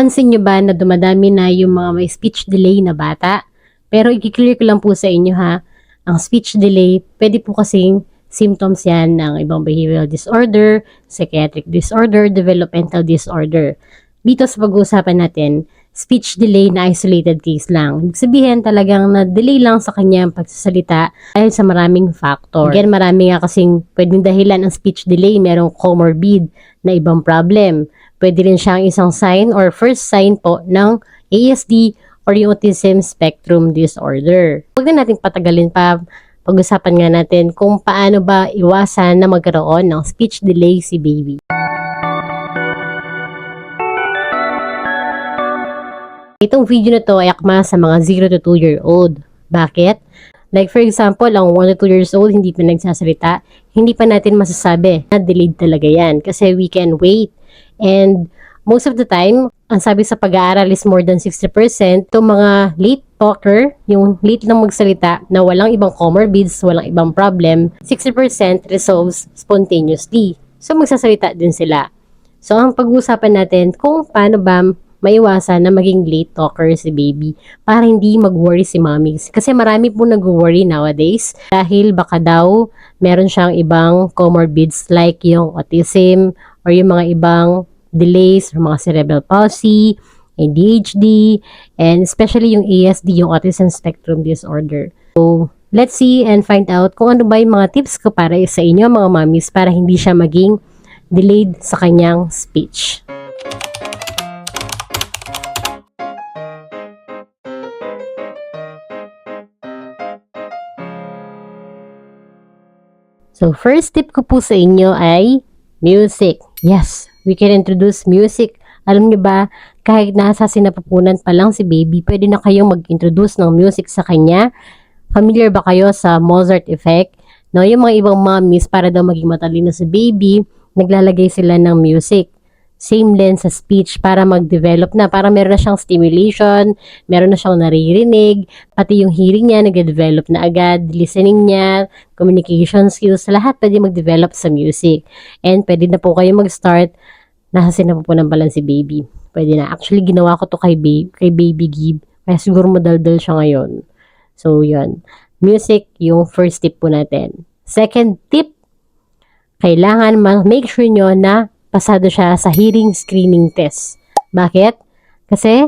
Napansin nyo ba na dumadami na yung mga may speech delay na bata? Pero i-clear ko lang po sa inyo ha, ang speech delay, pwede po kasing symptoms yan ng ibang behavioral disorder, psychiatric disorder, developmental disorder. Dito sa pag-uusapan natin, speech delay na isolated case lang. Ibig sabihin talagang na-delay lang sa kanyang pagsasalita dahil sa maraming factor. Again, marami nga kasing pwedeng dahilan ng speech delay, merong comorbid na ibang problem. Pwede rin siyang isang sign or first sign po ng ASD or yung autism spectrum disorder. Huwag na nating patagalin pa. Pag-usapan nga natin kung paano ba iwasan na magkaroon ng speech delay si baby. Itong video na to ay akma sa mga 0 to 2 year old. Bakit? Like for example, ang 1 to 2 years old hindi pa nagsasalita, hindi pa natin masasabi na delayed talaga yan kasi we can wait. And most of the time, ang sabi sa pag-aaral is more than 60%, itong mga late talker, yung late lang magsalita na walang ibang comorbids, walang ibang problem, 60% resolves spontaneously. So magsasalita din sila. So ang pag-uusapan natin kung paano ba maiwasan na maging late talker si baby para hindi mag-worry si mommy. Kasi marami po nag-worry nowadays dahil baka daw meron siyang ibang comorbids like yung autism or yung mga ibang delays or mga cerebral palsy, ADHD, and especially yung ASD, yung autism spectrum disorder. So, let's see and find out kung ano ba yung mga tips ko para sa inyo mga mommies para hindi siya maging delayed sa kanyang speech. So, first tip ko po sa inyo ay music. Yes, we can introduce music. Alam niyo ba, kahit nasa sinapupunan pa lang si baby, pwede na kayong mag-introduce ng music sa kanya. Familiar ba kayo sa Mozart effect? No, yung mga ibang mommies, para daw maging matalino si baby, naglalagay sila ng music. Same lens sa speech para mag-develop na, para meron na siyang stimulation, meron na siyang naririnig, pati yung hearing niya nag-develop na agad, listening niya, communication skills, lahat pwede mag-develop sa music. And pwede na po kayo mag-start, nasa sinapupunan pa lang si baby. Pwede na. Actually, ginawa ko to kay, baby, kay baby Gib, kaya siguro madaldal siya ngayon. So, yun. Music, yung first tip po natin. Second tip, kailangan ma-make sure nyo na pasado siya sa hearing screening test. Bakit? Kasi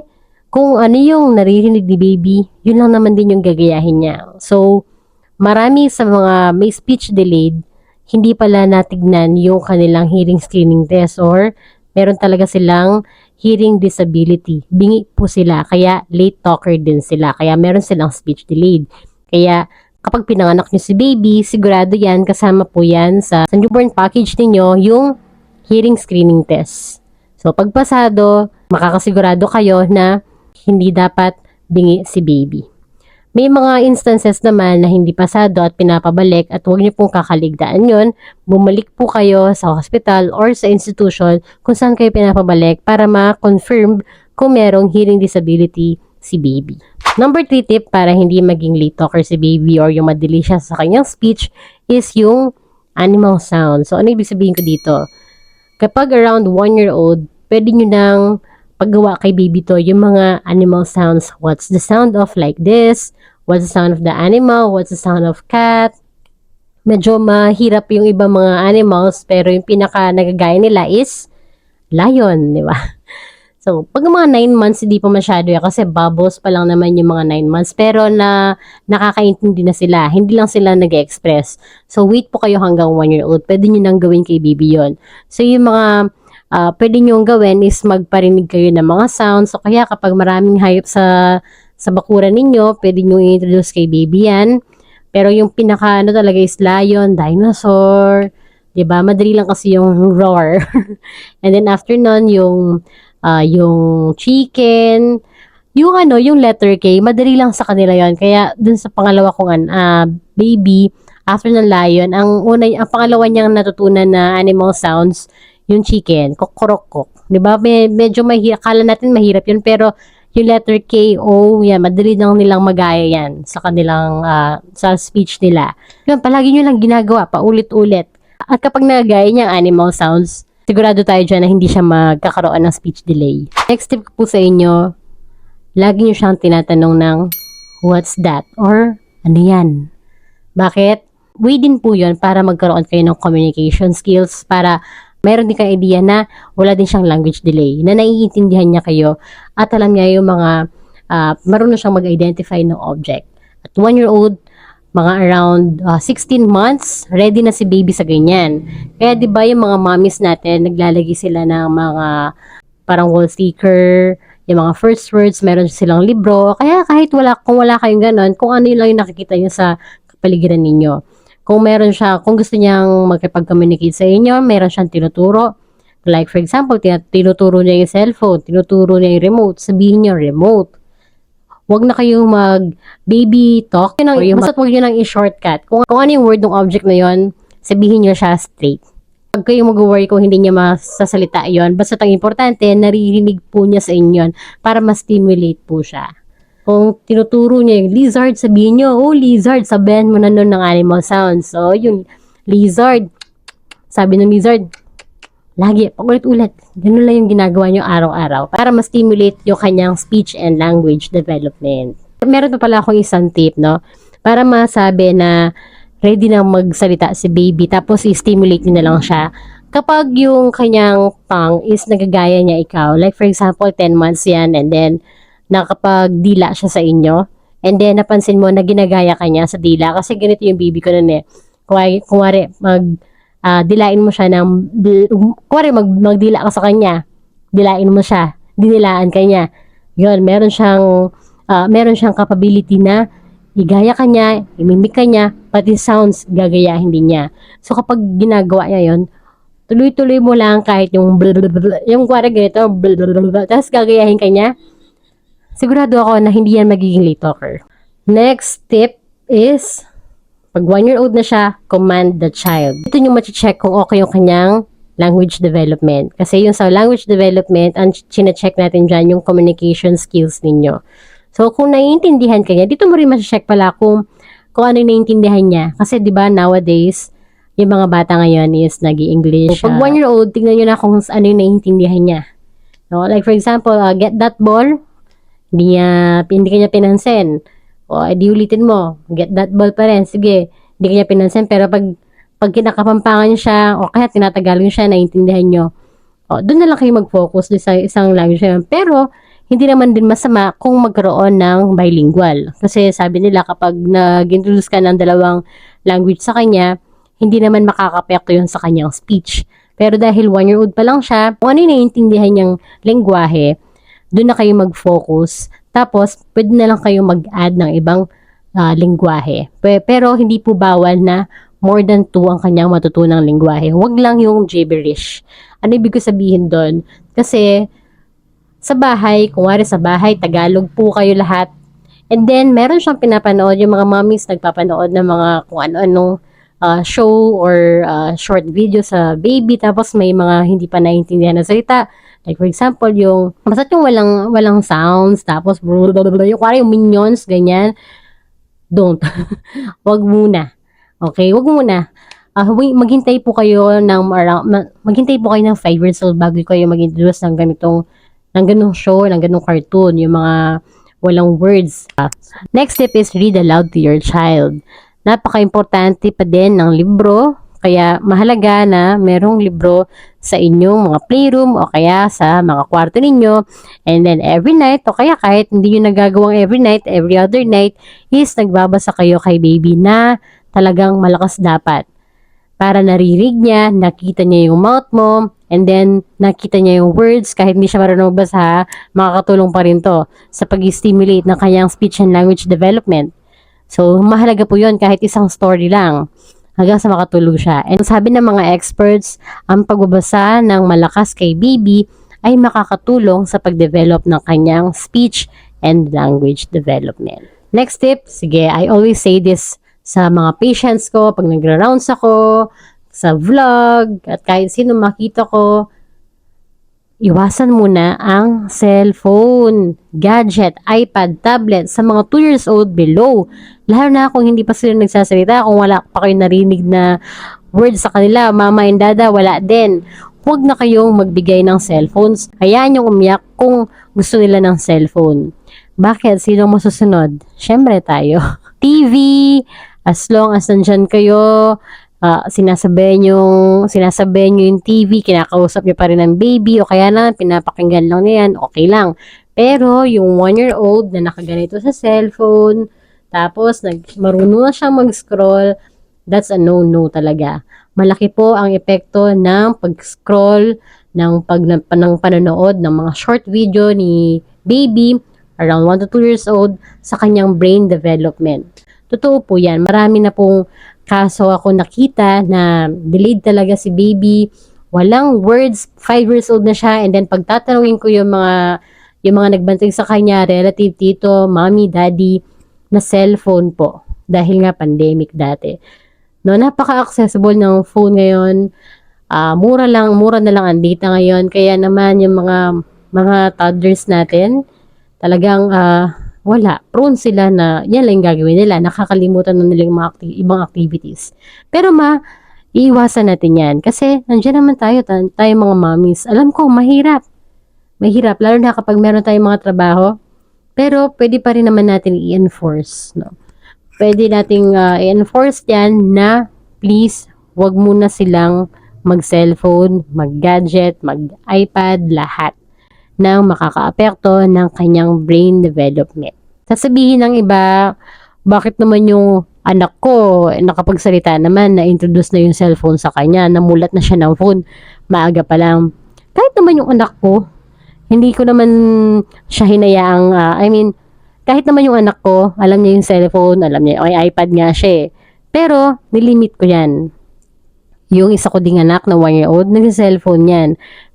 kung ano yung naririnig ni baby, yun lang naman din yung gagayahin niya. So, marami sa mga may speech delayed, hindi pala natignan yung kanilang hearing screening test or meron talaga silang hearing disability. Bingi po sila, kaya late talker din sila, kaya meron silang speech delayed. Kaya kapag pinanganak nyo si baby, sigurado yan, kasama po yan sa, sa newborn package ninyo, yung hearing screening test. So, pagpasado, makakasigurado kayo na hindi dapat bingi si baby. May mga instances naman na hindi pasado at pinapabalik at huwag niyo pong kakaligtaan yon. Bumalik po kayo sa hospital or sa institution kung saan kayo pinapabalik para ma-confirm kung merong hearing disability si baby. Number 3 tip para hindi maging late talker si baby or yung madili siya sa kanyang speech is yung animal sound. So, ano ibig sabihin ko dito? Kapag around 1 year old, pwede nyo nang paggawa kay baby to yung mga animal sounds. What's the sound of like this? What's the sound of the animal? What's the sound of cat? Medyo mahirap yung ibang mga animals pero yung pinaka nagagaya nila is lion, di ba? So, pag mga 9 months, hindi pa masyado yan kasi bubbles pa lang naman yung mga 9 months. Pero na nakakaintindi na sila. Hindi lang sila nag-express. So, wait po kayo hanggang 1 year old. Pwede nyo nang gawin kay baby yon So, yung mga uh, pwede nyo gawin is magparinig kayo ng mga sounds. So, kaya kapag maraming hayop sa sa bakuran ninyo, pwede nyo i-introduce kay baby yan. Pero yung pinaka ano talaga is lion, dinosaur, 'di ba? Madali lang kasi yung roar. And then after nun, yung uh, yung chicken, yung ano, yung letter K, madali lang sa kanila yon Kaya dun sa pangalawa kong uh, baby, after ng lion, ang una, ang pangalawa niyang natutunan na animal sounds, yung chicken, kokorokok. 'Di ba? Med medyo mahirap, kala natin mahirap yun, pero yung letter K, O, yan, madali lang nilang magaya yan sa kanilang, uh, sa speech nila. Yun, palagi nyo lang ginagawa, paulit-ulit. At kapag nagaya niya animal sounds, sigurado tayo dyan na hindi siya magkakaroon ng speech delay. Next tip ko po sa inyo, lagi nyo siyang tinatanong ng what's that or ano yan. Bakit? Way din po yun para magkaroon kayo ng communication skills para meron din kayo idea na wala din siyang language delay, na naiintindihan niya kayo at alam niya yung mga uh, marunong siyang mag-identify ng object. At one year old, mga around uh, 16 months, ready na si baby sa ganyan. Kaya 'di ba yung mga mommies natin, naglalagay sila ng mga parang wall sticker, yung mga first words, meron silang libro. Kaya kahit wala kung wala kayong ganon, kung ano lang yung nakikita niyo sa kapaligiran ninyo. Kung meron siya, kung gusto niyang magkipag-communicate sa inyo, meron siyang tinuturo. Like for example, tinuturo niya yung cellphone, tinuturo niya yung remote, sabihin niyo remote. Huwag na kayong mag baby talk. Yun ang, yung basta huwag yun ang i-shortcut. Kung, kung ano yung word ng object na yon, sabihin niyo siya straight. Huwag kayong mag-worry kung hindi niya masasalita yon. Basta ang importante, naririnig po niya sa inyo para ma-stimulate po siya. Kung tinuturo niya yung lizard, sabihin niyo, oh lizard, sabihan mo na nun ng animal sounds. So, yung lizard, sabi ng lizard, lagi, paulit-ulit. Ganun lang yung ginagawa niyo araw-araw para ma-stimulate yung kanyang speech and language development. Meron pa pala akong isang tip, no? Para masabi na ready na magsalita si baby tapos i-stimulate niyo na lang siya. Kapag yung kanyang tongue is nagagaya niya ikaw, like for example, 10 months yan and then nakapag-dila siya sa inyo and then napansin mo na ginagaya ka niya sa dila kasi ganito yung baby ko nun eh. Kuwari, kuwari mag ah, dilain mo siya ng kuwari mag, magdila ka sa kanya. Dilain mo siya. Dinilaan ka niya. Yun, meron siyang ah, meron siyang capability na igaya ka niya, imimik ka niya, pati sounds gagayahin din niya. So kapag ginagawa niya yon tuloy-tuloy mo lang kahit yung yung kuwari ganito, tapos gagayahin ka niya, sigurado ako na hindi yan magiging late talker. Next tip is, pag one year old na siya, command the child. Ito yung check kung okay yung kanyang language development. Kasi yung sa language development, ang chine-check natin dyan yung communication skills ninyo. So, kung naiintindihan ka niya, dito mo rin check pala kung, kung ano yung naiintindihan niya. Kasi, di ba, nowadays, yung mga bata ngayon is nag english Pag one year old, tingnan nyo na kung ano yung naiintindihan niya. No? Like, for example, uh, get that ball, hindi niya, hindi kanya pinansin. O, edi ulitin mo, get that ball pa rin, sige, hindi kanya pinansin, pero pag, pag kinakapampangan siya, o kaya tinatagalog siya, naiintindihan nyo, o, doon na lang kayo mag-focus sa isang language na. Pero, hindi naman din masama kung magkaroon ng bilingual. Kasi sabi nila kapag nag-introduce ka ng dalawang language sa kanya, hindi naman makakapekto yun sa kanyang speech. Pero dahil one year old pa lang siya, kung ano yung naiintindihan niyang lengguwahe, doon na kayo mag-focus. Tapos, pwede na lang kayo mag-add ng ibang uh, lengguwahe. Pero hindi po bawal na more than two ang kanyang matutunang lengguwahe. Huwag lang yung gibberish. Ano ibig ko sabihin doon? Kasi, sa bahay, kung wari sa bahay, Tagalog po kayo lahat. And then, meron siyang pinapanood, yung mga mommies nagpapanood ng mga kung ano-anong uh, show or uh, short video sa baby, tapos may mga hindi pa naiintindihan na salita. Like for example, yung, basta yung walang, walang sounds, tapos blah, blah, blah, blah, yung yung minions, ganyan. Don't. wag muna. Okay, wag muna. Uh, maghintay po kayo ng maghintay po kayo ng 5 years old bago kayo mag-introduce ng ganitong ng ganong show, ng ganong cartoon, yung mga walang words. Next step is read aloud to your child. Napaka-importante pa din ng libro, kaya mahalaga na merong libro sa inyong mga playroom o kaya sa mga kwarto ninyo. And then every night o kaya kahit hindi nyo nagagawang every night, every other night is nagbabasa kayo kay baby na talagang malakas dapat. Para naririg niya, nakita niya yung mouth mo, and then nakita niya yung words kahit hindi siya marunong magbasa, makakatulong pa rin to sa pag-stimulate ng kanyang speech and language development. So, mahalaga po yun kahit isang story lang hanggang sa makatulog siya. And sabi ng mga experts, ang pagbabasa ng malakas kay baby ay makakatulong sa pag-develop ng kanyang speech and language development. Next tip, sige, I always say this sa mga patients ko pag nagra-rounds ako, sa vlog, at kahit sino makita ko, iwasan muna ang cellphone, gadget, iPad, tablet sa mga 2 years old below. Lalo na kung hindi pa sila nagsasalita, kung wala pa kayo narinig na words sa kanila, mama and dada, wala din. huwag na kayong magbigay ng cellphones. Hayaan yung umiyak kung gusto nila ng cellphone. Bakit? Sino masusunod? Siyempre tayo. TV, as long as nandyan kayo, uh, sinasabayan yung, sinasabayan nyo yung TV, kinakausap nyo pa rin ng baby, o kaya na, pinapakinggan lang niya yan, okay lang. Pero, yung one-year-old na nakaganito sa cellphone, tapos, nag, marunong na siyang mag-scroll, that's a no-no talaga. Malaki po ang epekto ng pag-scroll, ng, pag, ng panonood ng mga short video ni baby, around 1 to 2 years old, sa kanyang brain development. Totoo po yan. Marami na pong kaso ako nakita na delayed talaga si baby. Walang words, 5 years old na siya, and then pagtatanungin ko yung mga yung mga nagbantay sa kanya, relative, tito, mommy, daddy, na cellphone po. Dahil nga pandemic dati. No, napaka-accessible ng phone ngayon. Ah, mura lang, mura na lang ang data ngayon. Kaya naman yung mga mga toddlers natin, talagang ah, wala. Prone sila na yan lang gagawin nila. Nakakalimutan na nila yung mga acti- ibang activities. Pero ma, iiwasan natin yan. Kasi nandiyan naman tayo, ta- tayo mga mommies. Alam ko, mahirap. Mahirap. Lalo na kapag meron tayong mga trabaho. Pero pwede pa rin naman natin i-enforce. No? Pwede nating ah, i-enforce yan na please, wag muna silang mag-cellphone, mag-gadget, mag-iPad, lahat ng makakaapekto ng kanyang brain development. Sasabihin ng iba, bakit naman yung anak ko eh, nakapagsalita naman na introduce na yung cellphone sa kanya, namulat na siya ng phone, maaga pa lang. Kahit naman yung anak ko, hindi ko naman siya hinayaang, ah, I mean, kahit naman yung anak ko, alam niya yung cellphone, alam niya, okay, iPad nga siya eh. Pero, nilimit ko yan. Yung isa ko ding anak na 1 year old, nag-cellphone yan.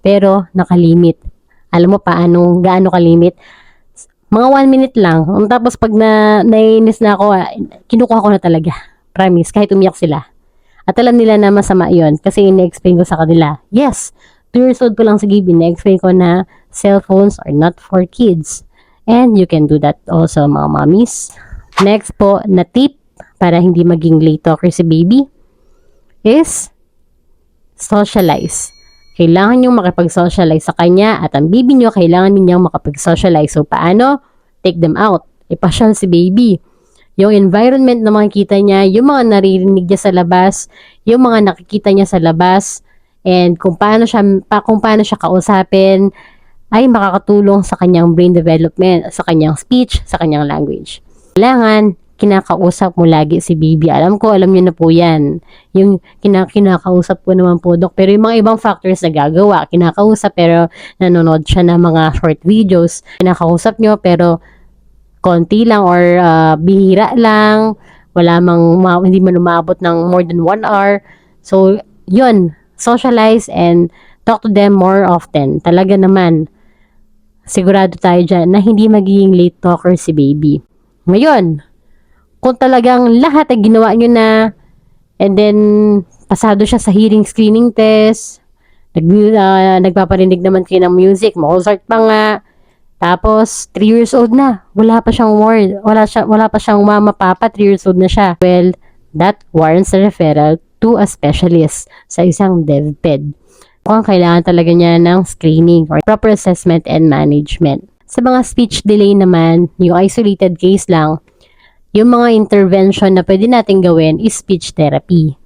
Pero, nakalimit. Alam mo paano, gaano kalimit? Mga 1 minute lang. Tapos pag na, nainis na ako, ah, kinukuha ko na talaga. Promise, kahit umiyak sila. At alam nila na masama yon kasi ina-explain ko sa kanila. Yes, 2 years old pa lang si Gaby, na-explain ko na cellphones are not for kids. And you can do that also mga mommies. Next po na tip para hindi maging late talker si baby is socialize. Kailangan nyo makipag-socialize sa kanya at ang baby nyo kailangan ninyang makapag-socialize. So, paano? Take them out. Ipasyal si baby. Yung environment na makikita niya, yung mga naririnig niya sa labas, yung mga nakikita niya sa labas, and kung paano siya, pa, kung paano siya kausapin, ay makakatulong sa kanyang brain development, sa kanyang speech, sa kanyang language. Kailangan, kinakausap mo lagi si baby. Alam ko, alam niyo na po yan. Yung kina kinakausap ko naman po, Dok. Pero yung mga ibang factors na gagawa, kinakausap pero nanonood siya ng mga short videos. Kinakausap niyo pero konti lang or ah, bihira lang. Wala mang, ma- hindi man umabot ng more than one hour. So, yun. Socialize and talk to them more often. Talaga naman, sigurado tayo dyan na hindi magiging late talker si baby. Ngayon, kung talagang lahat ay ginawa nyo na and then pasado siya sa hearing screening test, nag, ah, nagpaparinig naman kayo ng music, Mozart pa nga, tapos 3 years old na, wala pa siyang word, wala, siya, wala pa siyang mama, papa, 3 years old na siya. Well, that warrants a referral to a specialist sa isang DevPed. Mukhang kailangan talaga niya ng screening or proper assessment and management. Sa mga speech delay naman, yung isolated case lang, yung mga intervention na pwede natin gawin is speech therapy.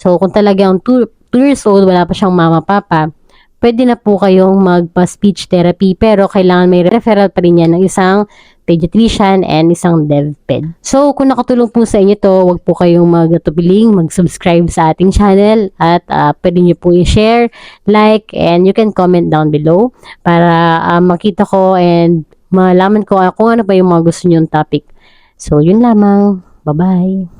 So, kung talagang 2 years old, wala pa siyang mama, papa, pwede na po kayong magpa-speech therapy pero kailangan may referral pa rin yan ng isang pediatrician and isang DevPed. So, kung nakatulong po sa inyo to, wag po kayong magtubiling, mag-subscribe sa ating channel at uh, pwede nyo po i-share, like, and you can comment down below para uh, makita ko and malaman ko uh, kung ano pa yung mga gusto nyo topic. So, yun lamang. Bye-bye.